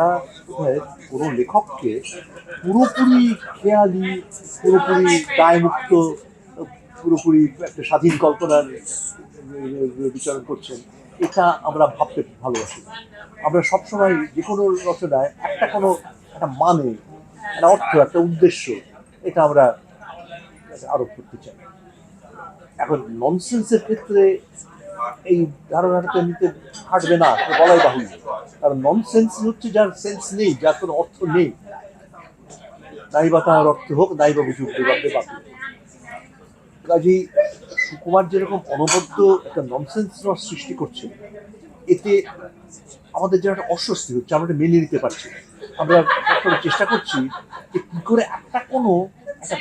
আমরা কোনো লেখককে পুরোপুরি খেয়ালি, পুরোপুরি দায়মুক্ত, পুরোপুরি একটা স্বাধীন কল্পনার বিচারণ করছেন, এটা আমরা ভাবতে ভালোবাসি। আমরা সবসময় যে কোনো রচনায় একটা কোনো, একটা মানে একটা অর্থ, একটা উদ্দেশ্য, এটা আমরা আরোপ করতে চাই। এখন ননসেন্সের ক্ষেত্রে এই ধারণাটাকে নিতে হাঁটবে না বলাই বাহুল্য। কারণ ননসেন্স হচ্ছে যার সেন্স নেই, যার কোনো অর্থ নেই। নাই বা তার অর্থ হোক নাই বা বুঝুক বাপে কাজেই সুকুমার যেরকম অনবদ্য একটা ননসেন্স রস সৃষ্টি করছে, এতে আমাদের যেন একটা অস্বস্তি হচ্ছে, আমরা মেনে নিতে পারছি আমরা চেষ্টা করছি যে কি করে একটা কোনো একটা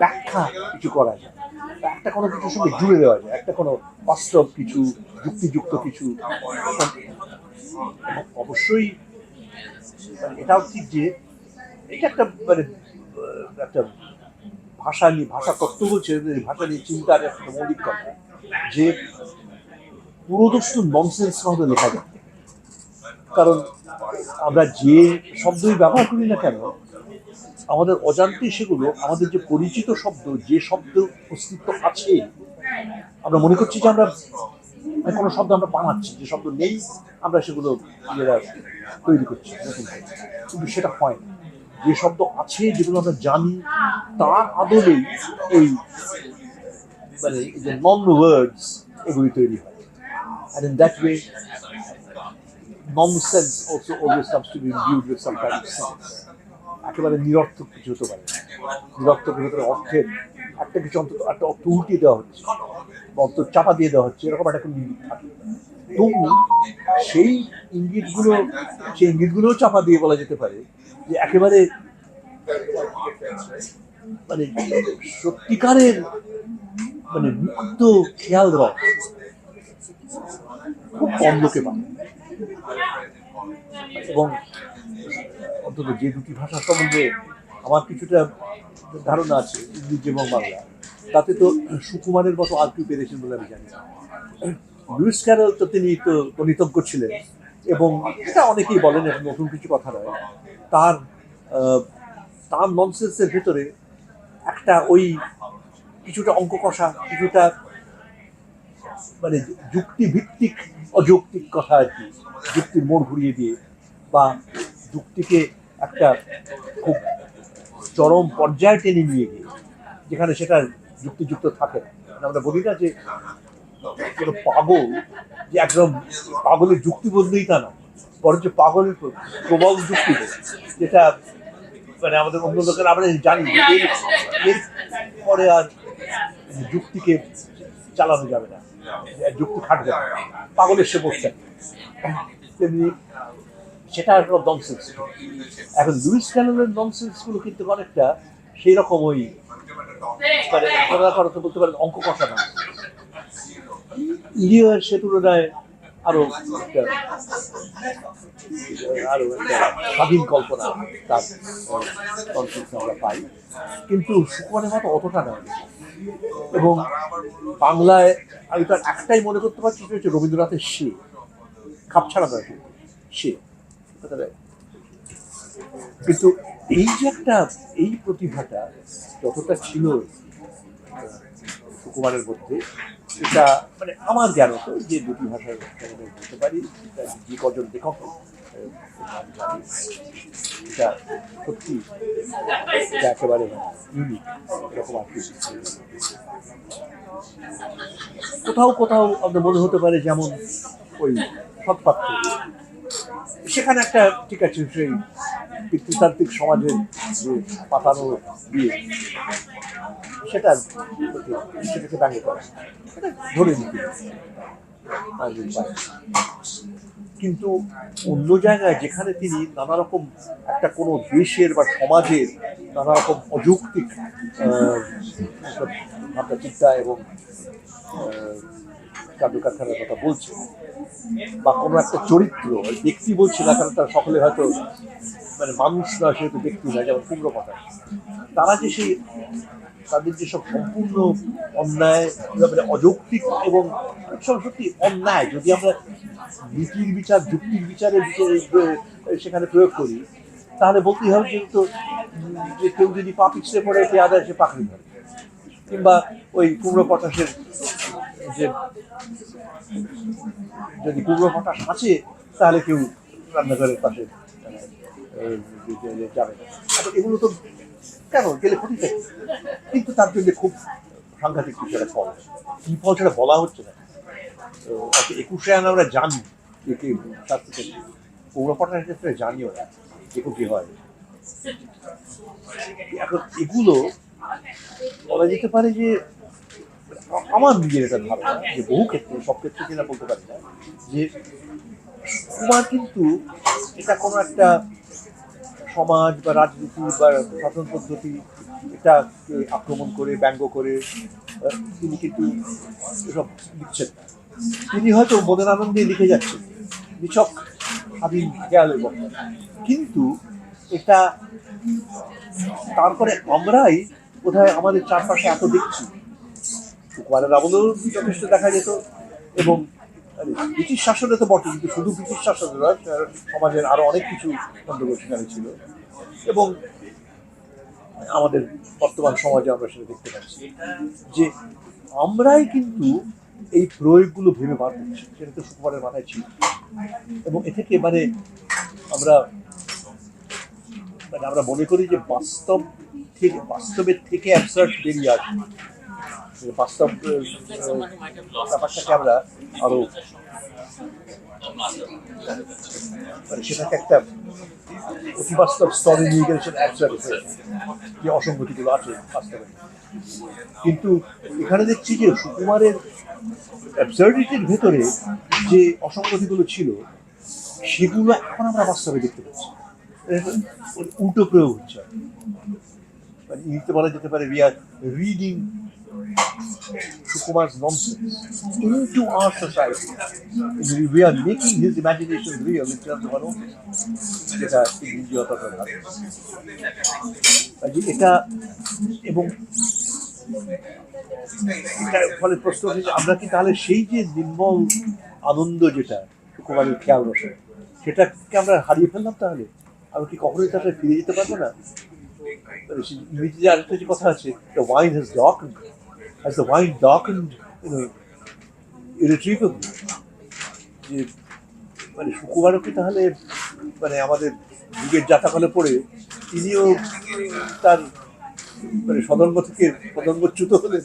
ব্যাখ্যা কিছু করা যায়। একটা কোনো কিছুর সঙ্গে জুড়ে দেওয়া যায় একটা কোনো বাস্তব কিছু যুক্তিযুক্ত কিছু। অবশ্যই মানে এটাও ঠিক যে এটা একটা মানে একটা ভাষা নিয়ে ভাষা তত্ত্ব বলছে ভাষা নিয়ে চিন্তার একটা মৌলিক কথা যে পুরোদস্তু ননসেন্স আমাদের লেখা যায়। কারণ আমরা যে শব্দই ব্যবহার করি না কেন আমাদের অজান্তে সেগুলো, আমাদের যে পরিচিত শব্দ, যে শব্দ অস্তিত্ব আছে, আমরা মনে করছি যে আমরা কোনো শব্দ আমরা বানাচ্ছি, যে শব্দ নেই, আমরা সেগুলো তৈরি করছি। কিন্তু সেটা হয় না। যে শব্দ আছে, যেগুলো আমরা জানি, তার আদলেই এই মানে যে নন ওয়ার্ডস এগুলি তৈরি হয়। And in that way, nonsense also always comes to be imbued একেবারে নিরর্থক কিছু হতে পারে। নিরর্থক ভেতরে অর্থের একটা কিছু অন্তত একটা অর্থ উল্টিয়ে দেওয়া হচ্ছে, বা চাপা দিয়ে দেওয়া হচ্ছে, এরকম একটা কোনো ইঙ্গিত থাকে তবু সেই ইঙ্গিতগুলো, সেই ইঙ্গিতগুলোও চাপা দিয়ে বলা যেতে পারে যে একেবারে মানে সত্যিকারের মানে মুক্ত খেয়াল রস খুব কম লোকে পায় এবং অন্তত যে দুটি ভাষা সম্বন্ধে আমার কিছুটা ধারণা আছে, ইংরেজি এবং বাংলা। তাতে তো সুকুমারের মতো আর কেউ পেরেছেন বলে আমি জানি লুইস ক্যারল তো তিনি তো গণিতজ্ঞ ছিলেন এবং এটা অনেকেই বলেন, এটা নতুন কিছু কথা নয়। তার তার ননসেন্সের ভেতরে একটা ওই কিছুটা অঙ্ক কষা কিছুটা মানে যুক্তিভিত্তিক, অযৌক্তিক কথা আর কি। যুক্তির মোড় ঘুরিয়ে দিয়ে বা যুক্তিকে একটা খুব চরম পর্যায়ে টেনে নিয়ে গিয়ে, যেখানে সেটা যুক্তিযুক্ত থাকে না। মানে আমরা বলি না যে কোনো পাগল, যে একদম পাগলের যুক্তি বললেই তা না বরঞ্চ পাগলের প্র- প্রবল যুক্তি যেটা মানে আমাদের অন্য লোকেরা আমরা জানি এর পরে আর যুক্তিকে চালানো যাবে না, যুক্তি খাটবে পাগলের সে বসছে তেমনি সেটা একটা ননসেন্স এখন লুইস ক্যানেলের ননসেন্সগুলো কিন্তু অনেকটা সেই রকম ওই মানে কথা কথা বলতে পারেন অঙ্ক কষা না। লিওর সে তুলনায় আরও আরও স্বাধীন কল্পনা তার ননসেন্স আমরা পাই। কিন্তু সুকুমারের মতো অতটা নয় এবং বাংলায় আমি তার একটাই মনে করতে পারছি সেটা হচ্ছে রবীন্দ্রনাথের সে খাপ ছাড়া নয় সে। কিন্তু এই যে একটা, এই প্রতিভাটা যতটা ছিল সুকুমারের মধ্যে এটা মানে আমার জ্ঞানত যে দুটি ভাষার বলতে পারি যে কজন লেখক এটা সত্যি এটা একেবারে ইউনিক এরকম আর কোথাও কোথাও আপনার মনে হতে পারে যেমন ওই সৎপাত্র। সেখানে একটা ঠিক আছে, সেই পিতৃতান্ত্রিক সমাজের যে পাতানো বিয়ে, সেটা সেটাকে ব্যঙ্গ করা ধরে নিতে কিন্তু অন্য জায়গায় যেখানে তিনি নানা রকম একটা কোনো দেশের বা সমাজের নানা রকম অযৌক্তিক ভাবনা চিন্তা এবং আহ, কার্যকারখানার কথা বলছে বা কোনো একটা চরিত্র ব্যক্তি বলছে না কারণ তারা সকলে হয়তো মানে মানুষ না সেহেতু ব্যক্তি না যেমন কুমড়ো কথা তারা যে সেই তাদের যেসব সম্পূর্ণ অন্যায় মানে অযৌক্তিক এবং সত্যি অন্যায় যদি আমরা নীতির বিচার যুক্তির বিচারে সেখানে প্রয়োগ করি তাহলে বলতেই হবে কিন্তু যে কেউ যদি পা পিছলে পড়ে পেয়াদা এসে পাখড়ি ধরে কিংবা ওই কুমড়ো পটাশের যে যদি কুমড়ো পটাশ আছে তাহলে কেউ রান্নাঘরের পাশে যে- যে- যে যাবে না। আচ্ছা, এগুলো তো কেন? গেলে ক্ষতিটা কি? কিন্তু তার জন্য খুব সাংঘাতিক কিছু একটা ফল কি ফল সেটা বলা হচ্ছে না। তো একুশে আন আমরা জানি যে কি স্বাস্থ্য থেকে পটাশের ক্ষেত্রে জানিও না দেখো কি হয়। এখন এগুলো বলা যেতে পারে যে আমার নিজের এটা ধারণা যে বহু ক্ষেত্রে, সব ক্ষেত্রে কিনা বলতে পারি না, যে কুমার কিন্তু এটা কোনো একটা সমাজ বা রাজনীতি বা শাসন পদ্ধতি, এটা আক্রমণ করে, ব্যঙ্গ করে তিনি কিন্তু এসব লিখছেন না। তিনি হয়তো মনের আনন্দে লিখে যাচ্ছেন, নিছক স্বাধীন খেয়ালের কথা কিন্তু এটা তারপরে আমরাই বোধহয় আমাদের চারপাশে এত দেখছি। কুমারের আমলেও যথেষ্ট দেখা যেত এবং ব্রিটিশ শাসনে তো বটে কিন্তু শুধু ব্রিটিশ শাসনে নয় সমাজের আরও অনেক কিছু সেখানে ছিল। এবং আমাদের বর্তমান সমাজে আমরা সেটা দেখতে পাচ্ছি যে আমরাই কিন্তু এই প্রয়োগগুলো ভেবে বার করছি, সেটা তো সুকুমারের মাথায় ছিল। এবং এ থেকে মানে আমরা মানে আমরা মনে করি যে বাস্তব থেকে, বাস্তবের থেকে অ্যাবসার্ট বেরিয়ে আসে যে বাস্তব ব্যাপারটাকে আমরা আরও মানে সেটাকে একটা অতিবাস্তব স্তরে নিয়ে গেলে সেটা যে অসঙ্গতিগুলো আছে বাস্তবে। কিন্তু এখানে দেখছি যে সুকুমারের অ্যাবসার্ডিটির ভেতরে যে অসঙ্গতিগুলো ছিল, সেগুলো এখন আমরা বাস্তবে দেখতে পাচ্ছি। উল্টো প্রয়োগ হচ্ছে। মানে ইংরেজিতে বলা যেতে পারে we are reading Sukumar's nonsense into our society. We are making his imagination real in terms of our own. যেটা ফলে প্রশ্ন হচ্ছে আমরা কি তাহলে সেই যে নির্মল আনন্দ যেটা সুকুমারের খেয়াল বসে, সেটাকে আমরা হারিয়ে ফেললাম তাহলে? আমরা কি কখনোই তাহলে ফিরে যেতে পারব না? ইংরেজিতে আরেকটা যে কথা আছে the wine has darkened. As the wine darkened you know irretrievably যে মানে সুকুমারও কি তাহলে মানে আমাদের যুগের জাতাকালে পড়ে তিনিও তার মানে সদর্ভ থেকে সদঙ্গচ্যুত হলেন।